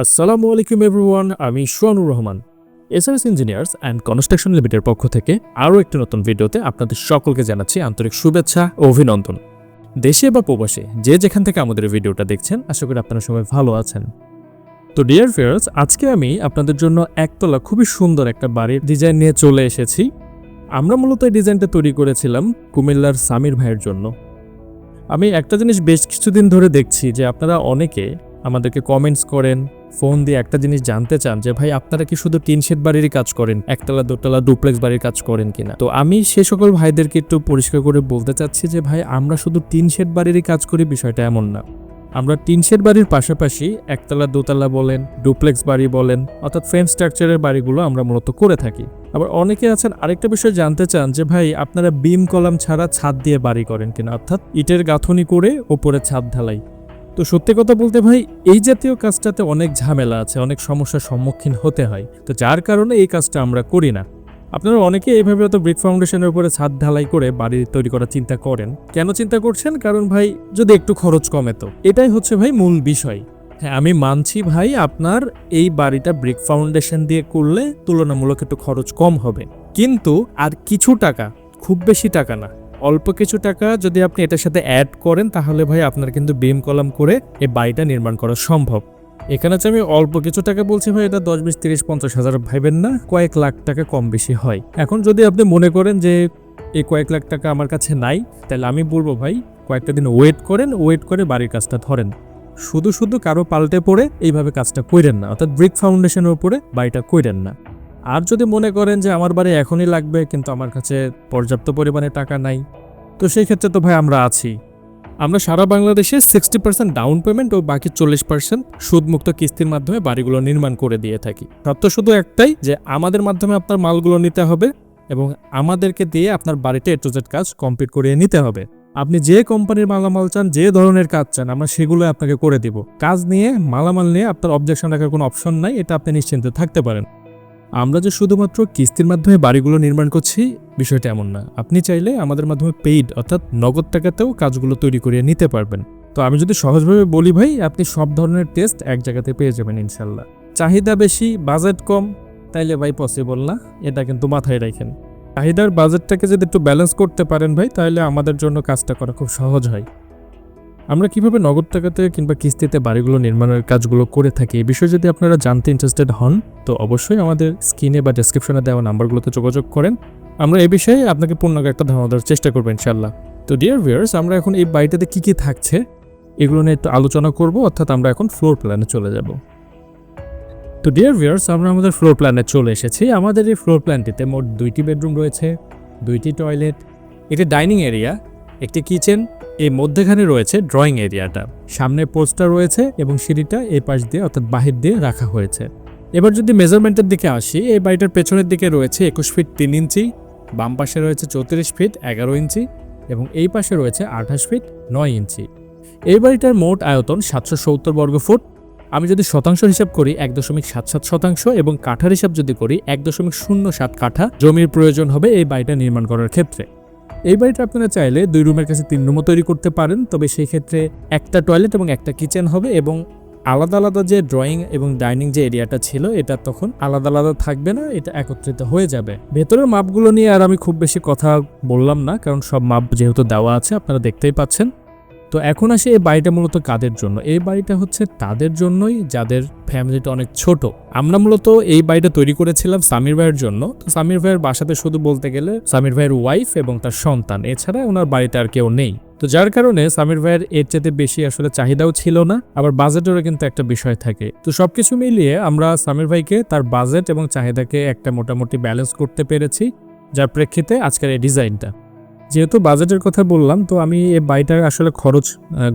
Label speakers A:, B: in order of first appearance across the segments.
A: আসসালামু আলাইকুম এভরিওয়ান, আমি Swanur Rahman. SRS engineers and construction লিমিটেডের পক্ষ থেকে আরও একটি নতুন ভিডিওতে আপনাদের সকলকে জানাচ্ছি আন্তরিক শুভেচ্ছা ও অভিনন্দন। দেশে বা প্রবাসে যে যেখান থেকে আমাদের ভিডিওটা দেখছেন, আশা করি আপনারা সবাই ভালো আছেন। তো ডিয়ার ফেয়ার্স আজকে আমি আপনাদের জন্য একতলা খুবই সুন্দর একটা বাড়ির ডিজাইন নিয়ে চলে এসেছি। আমরা মূলত এই ডিজাইনটা তৈরি করেছিলাম কুমিল্লার সামির ভাইয়ের জন্য। আমি একটা জিনিস বেশ কিছুদিন ধরে দেখছি যে আপনারা অনেকে আমাদেরকে কমেন্টস করেন ফোন দিয়ে একটা জিনিস জানতে চান যে, ভাই, আপনারা কি শুধু টিন শেড বাড়িরই কাজ করেন? একতলা, দোতলা, ডুপ্লেক্স বাড়ির কাজ করেন কিনা? তো আমি সে সকল ভাইদেরকে একটু পরিষ্কার করে বলতে চাচ্ছি যে, ভাই, আমরা শুধু টিন শেড বাড়িরই কাজ করি, বিষয়টা এমন না। আমরা টিন শেড বাড়ির পাশাপাশি একতলা, দোতলা বলেন, ডুপ্লেক্স বাড়ি বলেন, অর্থাৎ ফ্রেম স্ট্রাকচারের বাড়িগুলো আমরা মূলত করে থাকি। আবার অনেকে আছেন, আরেকটা বিষয় জানতে চান যে, ভাই, আপনারা বিম, কলাম ছাড়া ছাদ দিয়ে বাড়ি করেন কিনা? অর্থাৎ ইটের গাঁথনি করে ওপরে ছাদ ঢালাই। তো সত্যি কথা বলতে ভাই, এই জাতীয় কাজটাতে অনেক ঝামেলা আছে, অনেক সমস্যার সম্মুখীন হতে হয়। তো যার কারণে এই কাজটা আমরা করি না। আপনারা অনেকে এইভাবে হয়তো ব্রিক ফাউন্ডেশনের উপরে ছাদ ঢালাই করে বাড়ি তৈরি করার চিন্তা করেন। কেন চিন্তা করছেন? কারণ ভাই, যদি একটু খরচ কমে তো। এটাই হচ্ছে ভাই মূল বিষয়। হ্যাঁ আমি মানছি ভাই, আপনার এই বাড়িটা ব্রিক ফাউন্ডেশন দিয়ে করলে তুলনামূলক একটু খরচ কম হবে। কিন্তু আর কিছু টাকা, খুব বেশি টাকা না। অল্প কিছু টাকা যদি আপনি এটার সাথে অ্যাড করেন, তাহলে ভাই আপনার কিন্তু বিম কলাম করে এই বাড়িটা নির্মাণ করা সম্ভব। এখানে যে আমি অল্প কিছু টাকা বলছি ভাই, এটা দশ বিশ তিরিশ পঞ্চাশ হাজার ভাইবেন না, কয়েক লাখ টাকা কম বেশি হয়। এখন যদি আপনি মনে করেন যে এই কয়েক লাখ টাকা আমার কাছে নাই, তাহলে আমি বলব ভাই, কয়েকটা দিন ওয়েট করেন ওয়েট করে বাড়ির কাজটা ধরেন। শুধু শুধু কারও পাল্টে পড়ে এইভাবে কাজটা কইরেন না, অর্থাৎ ব্রিক ফাউন্ডেশনের উপরে বাড়িটা কইরেন না। আর যদি মনে করেন যে আমার বাড়ি এখনই লাগবে, কিন্তু আমার কাছে পর্যাপ্ত পরিমাণে টাকা নাই, তো সেই ক্ষেত্রে তো ভাই আমরা আছি। আমরা সারা বাংলাদেশে সিক্সটি পার্সেন্ট ডাউন পেমেন্ট ও বাকি চল্লিশ পার্সেন্ট সুদমুক্ত কিস্তির মাধ্যমে বাড়িগুলো নির্মাণ করে দিয়ে থাকি। শর্ত শুধু একটাই যে আমাদের মাধ্যমে আপনার মালগুলো নিতে হবে এবং আমাদেরকে দিয়ে আপনার বাড়িতে এ টু জেড কাজ কমপ্লিট করিয়ে নিতে হবে। আপনি যে কোম্পানির মালামাল চান, যে ধরনের কাজ চান, আমরা সেগুলো আপনাকে করে দিব। কাজ নিয়ে, মালামাল নিয়ে আপনার অবজেকশন রাখার কোনো অপশন নাই, এটা আপনি নিশ্চিন্তে থাকতে পারেন। আমরা যে শুধুমাত্র কিস্তির মাধ্যমে বাড়িগুলো নির্মাণ করছি, বিষয়টা এমন না। আপনি চাইলে আমাদের মাধ্যমে পেইড অর্থাৎ নগদ টাকাতেও কাজগুলো তৈরি করিয়ে নিতে পারবেন। তো আমি যদি সহজভাবে বলি ভাই, আপনি সব ধরনের টেস্ট এক জায়গাতে পেয়ে যাবেন ইনশাল্লাহ চাহিদা বেশি বাজেট কম, তাইলে ভাই পসিবল না, এটা কিন্তু মাথায় রাখেন। চাহিদার বাজেটটাকে যদি একটু ব্যালেন্স করতে পারেন ভাই তাহলে আমাদের জন্য কাজটা করা খুব সহজ হয়। আমরা কীভাবে নগদ টাকাতে কিংবা কিস্তিতে বাড়িগুলো নির্মাণের কাজগুলো করে থাকি এই বিষয়ে যদি আপনারা জানতে ইন্টারেস্টেড হন, তো অবশ্যই আমাদের স্ক্রিনে বা ডেসক্রিপশনে দেওয়া নাম্বারগুলোতে যোগাযোগ করেন। আমরা এই বিষয়ে আপনাকে পূর্ণাঙ্গ একটা ধারণা দেওয়ার চেষ্টা করব ইনশাল্লাহ তো ডিয়ার ভিউয়ার্স আমরা এখন এই বাড়িটাতে কী কী থাকছে, এগুলো নিয়ে একটু আলোচনা করব, অর্থাৎ আমরা এখন ফ্লোর প্ল্যানে চলে যাব। তো ডিয়ার ভিউয়ার্স আমরা আমাদের ফ্লোর প্ল্যানে চলে এসেছি। আমাদের এই ফ্লোর প্ল্যানটিতে মোট দুইটি বেডরুম রয়েছে, দুইটি টয়লেট একটি ডাইনিং এরিয়া একটি কিচেন এই মধ্যেখানে রয়েছে ড্রয়িং এরিয়াটা। সামনে পোস্টার রয়েছে এবং সিঁড়িটা এই পাশ দিয়ে অর্থাৎ বাহির দিয়ে রাখা হয়েছে। এবার যদি মেজারমেন্টের দিকে আসি, এই বাড়িটার পেছনের দিকে রয়েছে একুশ ফিট তিন ইঞ্চি, বাম পাশে রয়েছে চৌত্রিশ ফিট এগারো ইঞ্চি এবং এই পাশে রয়েছে আঠাশ ফিট নয় ইঞ্চি। এই বাড়িটার মোট আয়তন সাতশো সত্তর বর্গ ফুট। আমি যদি শতাংশ হিসাব করি, এক দশমিক সাত সাত শতাংশ এবং কাঠার হিসাব যদি করি, এক দশমিক শূন্য সাত কাঠা জমির প্রয়োজন হবে এই বাড়িটা নির্মাণ করার ক্ষেত্রে। এই বাড়িটা আপনারা চাইলে দুই রুমের কাছে তিন রুমও তৈরি করতে পারেন, তবে সেই ক্ষেত্রে একটা টয়লেট এবং একটা কিচেন হবে এবং আলাদা আলাদা যে ড্রয়িং এবং ডাইনিং যে এরিয়াটা ছিল, এটা তখন আলাদা আলাদা থাকবে না, এটা একত্রিত হয়ে যাবে। ভেতরের মাপগুলো নিয়ে আর আমি খুব বেশি কথা বললাম না, কারণ সব মাপ যেহেতু দেওয়া আছে, আপনারা দেখতেই পাচ্ছেন। তো এখন আসে এই বাড়িটা মূলত কাদের জন্য? এই বাড়িটা হচ্ছে তাদের জন্যই, যাদের ফ্যামিলিটা অনেক ছোট। আমরা মূলত এই বাড়িটা তৈরি করেছিলাম সামির ভাইয়ের জন্য। তো সামির ভাইয়ের বাসাতে শুধু বলতে গেলে সামির ভাইয়ের ওয়াইফ এবং তার সন্তান। এছাড়া ওনার বাড়িতে আর কেউ নেই। তো যার কারণে সামির ভাইয়ের এর চেয়ে বেশি আসলে চাহিদাও ছিল না, আবার বাজেটেরও কিন্তু একটা বিষয় থাকে। তো সবকিছু মিলিয়ে আমরা সামির ভাইকে তার বাজেট এবং চাহিদাকে একটা মোটামুটি ব্যালেন্স করতে পেরেছি। যার প্রেক্ষিতে আজকের এই ডিজাইনটা যেহেতু বাজেটের কথা বললাম, তো আমি এই বাড়িটার আসলে খরচ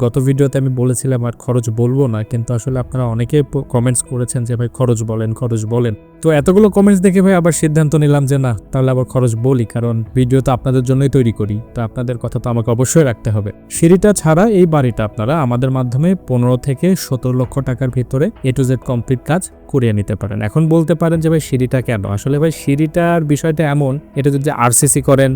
A: গত ভিডিওতে আমি বলেছিলাম আর খরচ বলব না, কিন্তু আসলে আপনারা অনেকে কমেন্টস করেছেন যে, ভাই, খরচ বলেন খরচ বলেন। তো এতগুলো কমেন্টস দেখে, ভাই, আবার সিদ্ধান্ত নিলাম যে, না, তাহলে আবার খরচ বলি, কারণ ভিডিও তো আপনাদের জন্যই তৈরি করি, তো আপনাদের কথা তো আমাকে অবশ্যই রাখতে হবে। সিঁড়িটা ছাড়া এই বাড়িটা আপনারা আমাদের মাধ্যমে পনেরো থেকে সতেরো লক্ষ টাকার ভিতরে এ টু জেড কমপ্লিট কাজ করিয়ে নিতে পারেন। এখন বলতে পারেন যে, ভাই, সিঁড়িটা কেন? আসলে, ভাই, সিঁড়িটার বিষয়টা এমন, এটা যদি আরসিসি করেন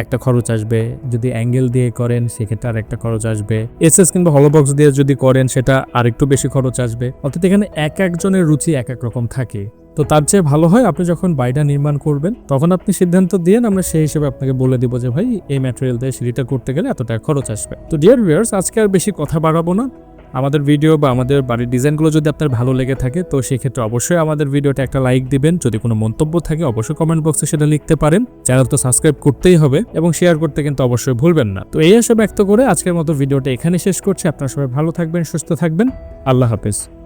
A: একটা খরচ আসবে। যদি অ্যাঙ্গেল দিয়ে করেন, সেক্ষেত্রে আর একটা খরচ আসবে। এসএস কিংবা হলোবক্স দিয়ে যদি করেন, সেটা আরেকটু বেশি খরচ আসবে। অর্থাৎ এখানে এক একজনের রুচি এক এক রকম থাকে। তো তার চেয়ে ভালো হয়, আপনি যখন বাড়িটা নির্মাণ করবেন, তখন আপনি সিদ্ধান্ত দিয়েন, আমরা সেই হিসেবে আপনাকে বলে দিব যে, ভাই, এই ম্যাটেরিয়াল দিয়ে সিঁড়িটা করতে গেলে এত টাকা খরচ আসবে। তো ডিয়ার ভিউয়ার্স আজকে আর বেশি কথা বাড়াবো না। আমাদের ভিডিও বা আমাদের বাড়ির ডিজাইনগুলো যদি আপনার ভালো লেগে থাকে, তো সেক্ষেত্রে অবশ্যই আমাদের ভিডিওটা একটা লাইক দিবেন। যদি কোনো মন্তব্য থাকে, অবশ্যই কমেন্ট বক্সে সেটা লিখতে পারেন। চ্যানেল তো সাবস্ক্রাইব করতেই হবে এবং শেয়ার করতে কিন্তু অবশ্যই ভুলবেন না। তো এই আশা ব্যক্ত করে আজকের মতো ভিডিওটা এখানে শেষ করছি। আপনার সবাই ভালো থাকবেন, সুস্থ থাকবেন। আল্লাহ হাফেজ।